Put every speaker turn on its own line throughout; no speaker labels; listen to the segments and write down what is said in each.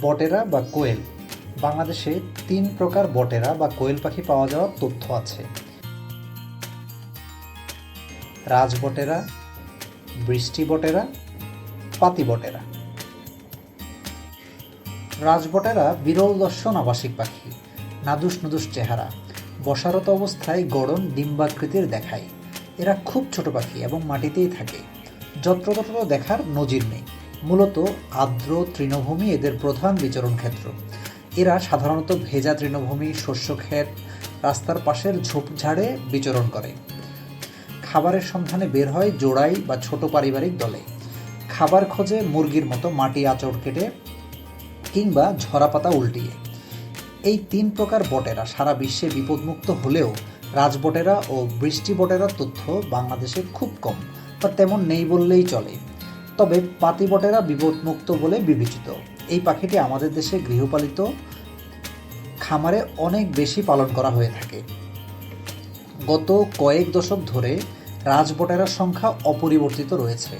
বটেরা বা কোয়েল। বাংলাদেশে তিন প্রকার বটেরা বা কোয়েল পাখি পাওয়া যাওয়ার তথ্য আছে। রাজবটেরা বৃষ্টি বটেরা পাতি বটেরা রাজবটেরা বিরল দর্শন আবাসিক পাখি। নাদুস নুদুস চেহারা। বসারত অবস্থায় গড়ন ডিম্বাকৃতির দেখায়। এরা খুব ছোট পাখি এবং মাটিতেই থাকে। যত্রতত্র দেখার নজির নেই। মূলত আর্দ্র তৃণভূমি এদের প্রধান বিচরণ ক্ষেত্র। এরা সাধারণত ভেজা তৃণভূমি শস্যক্ষেত রাস্তার পাশের ঝোপঝাড়ে বিচরণ করে। খাবারের সন্ধানে বের হয় জোড়াই বা ছোট পারিবারিক দলে। খাবার খোঁজে মুরগির মতো মাটি আঁচড় কেটে কিংবা ঝরা পাতা উল্টিয়ে। এই তিন প্রকার বটেরা সারা বিশ্বে বিপদমুক্ত হলেও রাজবটেরা ও বৃষ্টি বটেরার তথ্য বাংলাদেশে খুব কম, বা তেমন নেই বললেই চলে। তবে পাতিবটেরা বিপদমুক্ত বলে বিবেচিত। এই পাখিটি আমাদের দেশে গৃহপালিত খামারে অনেক বেশি পালন করা হয়ে থাকে। গত কয়েক দশক ধরে রাজবটেরার সংখ্যা অপরিবর্তিত রয়েছে।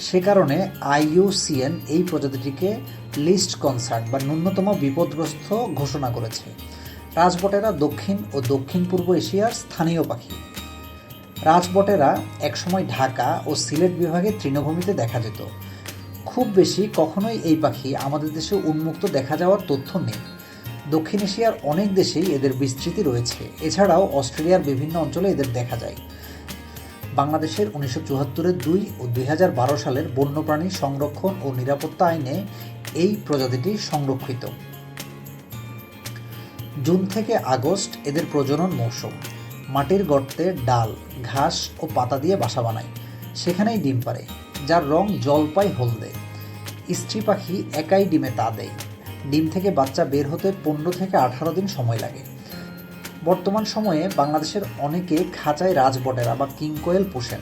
সে কারণে আইইউসিএন এই প্রজাতিটিকে লিস্ট কনসার্ট বা ন্যূনতম বিপদগ্রস্ত ঘোষণা করেছে। রাজবটেরা দক্ষিণ ও দক্ষিণ পূর্ব এশিয়ার স্থানীয় পাখি। রাজবটেরা একসময় ঢাকা ও সিলেট বিভাগের তৃণভূমিতে দেখা যেত। খুব বেশি কখনোই এই পাখি আমাদের দেশে উন্মুক্ত দেখা যাওয়ার তথ্য নেই। দক্ষিণ এশিয়ার অনেক দেশেই এদের বিস্তৃতি রয়েছে। এছাড়াও অস্ট্রেলিয়ার বিভিন্ন অঞ্চলে এদের দেখা যায়। বাংলাদেশের উনিশশো চুয়াত্তরের দুই ও দুই হাজার বারো সালের বন্যপ্রাণী সংরক্ষণ ও নিরাপত্তা আইনে এই প্রজাতিটি সংরক্ষিত। জুন থেকে আগস্ট এদের প্রজনন মৌসুম। মাটির গর্তে ডাল, ঘাস ও পাতা দিয়ে বাসা বানায়। সেখানেই ডিম পারে যার রং জলপাই হলদে। স্ত্রী পাখি একাই ডিমে তা দেয়। ডিম থেকে বাচ্চা বের হতে পনেরো থেকে আঠারো দিন সময় লাগে। বর্তমান সময়ে বাংলাদেশের অনেকে খাঁচায় রাজবটেরা বা কিংকোয়েল পোষেন।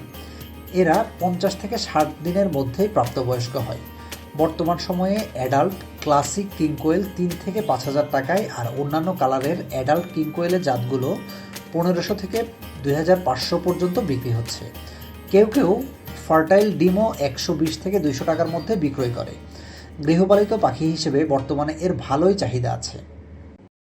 এরা পঞ্চাশ থেকে ষাট দিনের মধ্যেই প্রাপ্তবয়স্ক হয়। বর্তমান সময়ে অ্যাডাল্ট ক্লাসিক কিংকোয়েল তিন থেকে পাঁচ হাজার টাকায় আর অন্যান্য কালারের অ্যাডাল্ট কিংকোয়েলের জাতগুলো পনেরোশো থেকে দুই হাজার পাঁচশো পর্যন্ত বিক্রি হচ্ছে। কেউ কেউ ফার্টাইল ডিমও একশো বিশ থেকে দুইশো টাকার মধ্যে বিক্রয় করে। গৃহপালিত পাখি হিসেবে বর্তমানে এর ভালোই চাহিদা আছে।